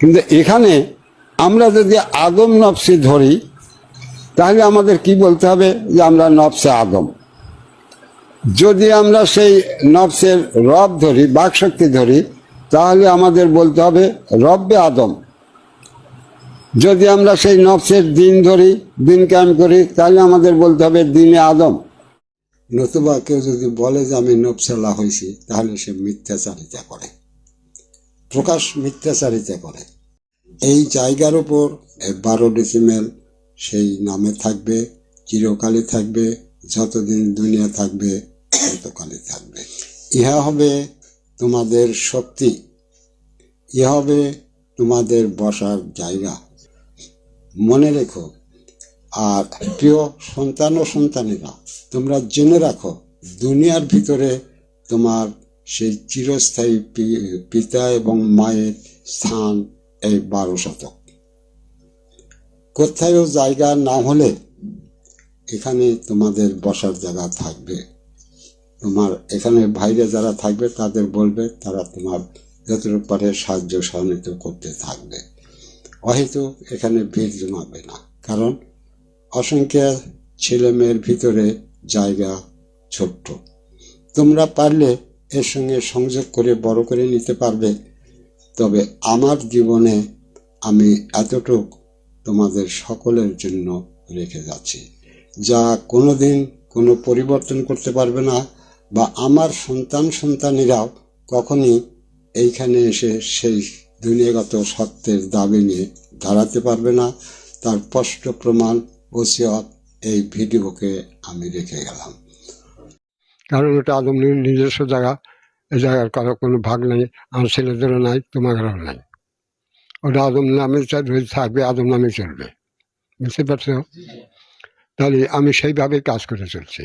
কিন্তু এখানে আমরা যদি আদম নফসি ধরি, তাহলে আমাদের কি বলতে হবে যে আমরা নফসে আদম? যদি আমরা সেই নফসের রব ধরি, বাকশক্তি ধরি, তাহলে আমাদের বলতে হবে রব্বে আদম। যদি আমরা সেই নফসের দিন ধরি, দিন কায়েম করি, তাহলে আমাদের বলতে হবে দিনে আদম। নতুবা কেউ যদি বলে যে আমি নফসাল্লাহ হয়েছি তাহলে সে মিথ্যাচারিতা করে। প্রকাশ মিথ্যাচারিতা করে। এই জায়গার এই বারো ডিসিমেল সেই নামে থাকবে, চিরকালই থাকবে, যতদিন দুনিয়া থাকবে ততকালই থাকবে। ইহা হবে তোমাদের শক্তি। ইহা হবে তোমাদের বসার জায়গা। মনে রেখো, আর প্রিয় সন্তান ও সন্তানেরা, তোমরা জেনে রাখো, দুনিয়ার ভিতরে তোমার সেই চিরস্থায়ী পিতা এবং মায়ের স্থান এই বারো শতক। কোথায়ও জায়গা না হলে এখানে তোমাদের বসার জায়গা থাকবে। তোমার এখানে বাইরে যারা থাকবে তাদের বলবে, তারা তোমার যতটুকু পারে সাহায্য সহযোগিতা করতে থাকবে। হয়তো এখানে ভিড় জমাবে না, কারণ অসংখ্য ছেলে মেয়ের ভিতরে জায়গা ছোট্ট। তোমরা পারলে এর সঙ্গে সংযোগ করে বড় করে নিতে পারবে। তবে আমার জীবনে আমি এতটুক তোমাদের সকলের জন্য রেখে যাচ্ছি। যা কোনো দিন কোনো পরিবর্তন করতে পারবে না বা আমার সন্তান সন্তানীরাও কখনই এইখানে এসে সেই দুনিয়াগত সত্যের দাবি নিয়ে দাঁড়াতে পারবে না। তার স্পষ্ট প্রমাণ ওসিয়ত এই ভিডিওকে আমি রেখে গেলাম। কারণ ওটা আদম নি- নিজস্ব জায়গা এই জায়গার কারও কোনো ভাগ নেই আমার ছেলেদেরও নাই তোমাদেরও নাই। ওটা আদম নামে থাকবে আদম নামে চলবে। বুঝতে পারছ? তাহলে আমি সেইভাবে কাজ করে চলছি।